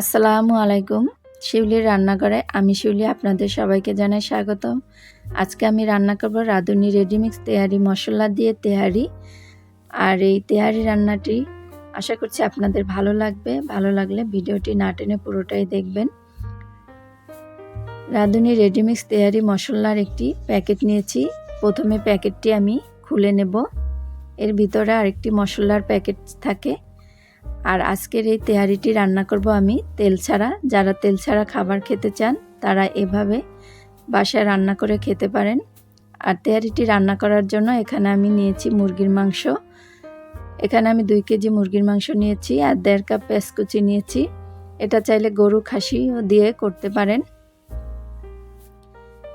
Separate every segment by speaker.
Speaker 1: আসসালামু আলাইকুম। শিউলির রান্নাঘরে আমি শিউলি আপনাদের সবাইকে জানাই স্বাগতম। আজকে আমি রান্না করব রাঁধুনি রেডিমিক্স তেহারি মশলা দিয়ে তেহারি। আর এই তেহারি রান্নাটি আশা করছি আপনাদের ভালো লাগবে। ভালো লাগলে ভিডিওটি না টেনে পুরোটাই দেখবেন। রাঁধুনি রেডিমিক্স তেহারি মশলার একটি প্যাকেট নিয়েছি। প্রথমে প্যাকেটটি আমি খুলে নেব। এর ভিতরে আরেকটি মশলার প্যাকেট থাকে। আর আজকের এই তেহারিটি রান্না করব আমি তেল ছাড়া। যারা তেল ছাড়া খাবার খেতে চান, তারা এভাবে বাসায় রান্না করে খেতে পারেন। আর তেহারিটি রান্না করার জন্য এখানে আমি নিয়েছি মুরগির মাংস। এখানে আমি দুই কেজি মুরগির মাংস নিয়েছি আর দেড় কাপ পেঁয়াজকুচি নিয়েছি। এটা চাইলে গরু খাসিও দিয়ে করতে পারেন।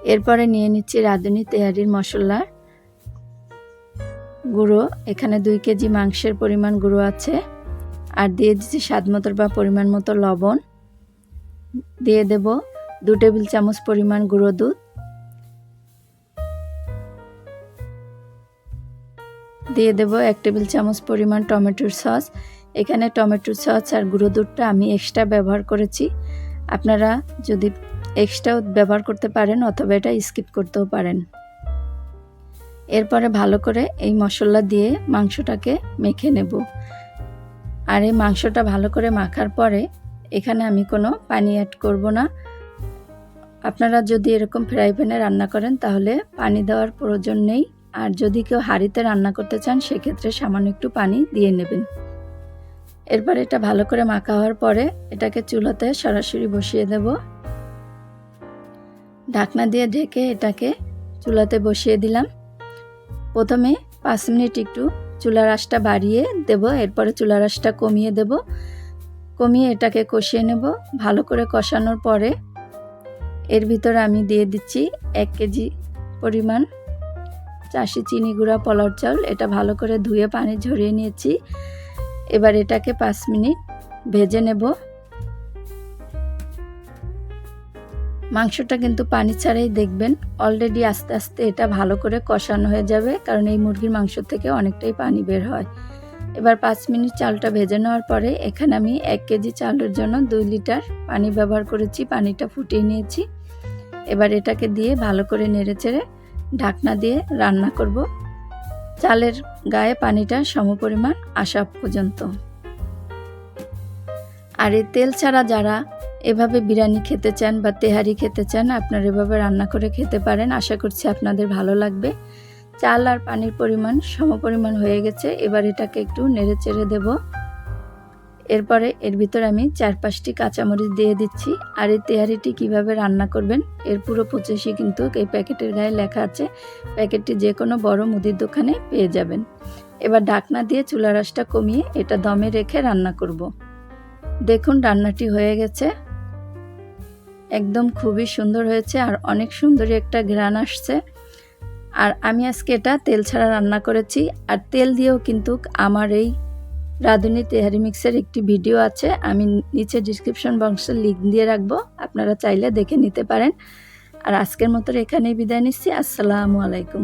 Speaker 1: এরপরে নিয়ে নিচ্ছি রাঁধুনি তেহারির মশলা। গুঁড়ো, এখানে দুই কেজি মাংসের পরিমাণ গুঁড়ো আছে। আর দিয়ে দিচ্ছি স্বাদ মতো বা পরিমাণ মতো লবণ। দিয়ে দেব দু টেবিল চামচ পরিমাণ গুঁড়ো দুধ। দিয়ে দেব এক টেবিল চামচ পরিমাণ টমেটোর সস। এখানে টমেটোর সস আর গুঁড়ো দুধটা আমি এক্সট্রা ব্যবহার করেছি। আপনারা যদি এক্সট্রাও ব্যবহার করতে পারেন অথবা এটা স্কিপ করতেও পারেন। এরপরে ভালো করে এই মশলা দিয়ে মাংসটাকে মেখে নেব। আর এই মাংসটা ভালো করে মাখার পরে এখানে আমি কোনো পানি অ্যাড করব না। আপনারা যদি এরকম ফ্রাই প্যানে রান্না করেন তাহলে পানি দেওয়ার প্রয়োজন নেই। আর যদি কেউ হাঁড়িতে রান্না করতে চান, সেক্ষেত্রে সামান্য একটু পানি দিয়ে নেবেন। এরপর এটা ভালো করে মাখা হওয়ার পরে এটাকে চুলাতে সরাসরি বসিয়ে দেব। ঢাকনা দিয়ে ঢেকে এটাকে চুলাতে বসিয়ে দিলাম। প্রথমে পাঁচ মিনিট একটু চুলার আঁশটা বাড়িয়ে দেব, এরপরে চুলার আঁশটা কমিয়ে দেব। কমিয়ে এটাকে কষিয়ে নেব। ভালো করে কষানোর পরে এর ভিতর আমি দিয়ে দিচ্ছি এক কেজি পরিমাণ চাষি চিনি গুঁড়া পলার চাউল এটা ভালো করে ধুয়ে পানি ঝরিয়ে নিয়েছি। এবার এটাকে পাঁচ মিনিট ভেজে নেব। মাংসটা কিন্তু পানি ছাড়াই দেখবেন। অলরেডি আস্তে আস্তে এটা ভালো করে কষানো হয়ে যাবে, কারণ এই মুরগির মাংস থেকে অনেকটাই পানি বের হয়। এবার পাঁচ মিনিট চালটা ভেজে নেওয়ার পরে এখানে আমি এক কেজি চালের জন্য দুই লিটার পানি ব্যবহার করেছি, পানিটা ফুটিয়ে নিয়েছি। এবার এটাকে দিয়ে ভালো করে নেড়ে চেড়ে ঢাকনা দিয়ে রান্না করব। চালের গায়ে পানিটা সমপরিমাণ আসা পর্যন্ত। আর এই তেল ছাড়া যারা এভাবে বিরিয়ানি খেতে চান বা তেহারি খেতে চান, আপনারা এভাবে রান্না করে খেতে পারেন। আশা করছি আপনাদের ভালো লাগবে। চাল আর পানির পরিমাণ সমপরিমাণ হয়ে গেছে। এবার এটাকে একটু নেড়ে চেড়ে দেব। এরপরে এর ভিতরে আমি চার পাঁচটি কাঁচামরিচ দিয়ে দিচ্ছি। আর এই তেহারিটি কীভাবে রান্না করবেন, এর পুরো প্রচেসই কিন্তু এই প্যাকেটের গায়ে লেখা আছে। প্যাকেটটি যে কোনো বড় মুদির দোকানে পেয়ে যাবেন। এবার ঢাকনা দিয়ে চুলা রাসটা কমিয়ে এটা দমে রেখে রান্না করব। দেখুন, রান্নাটি হয়ে গেছে। একদম খুবই সুন্দর হয়েছে আর অনেক সুন্দরই একটা ঘ্রাণ আসছে। আর আমি আজকে এটা তেল ছাড়া রান্না করেছি আর তেল দিয়েও কিন্তু আমার এই রাঁধুনি তেহারি মিক্সের একটি ভিডিও আছে। আমি নিচে ডিসক্রিপশন বক্সে লিঙ্ক দিয়ে রাখব, আপনারা চাইলে দেখে নিতে পারেন। আর আজকের মতো এখানেই বিদায় নিচ্ছি। আসসালামু আলাইকুম।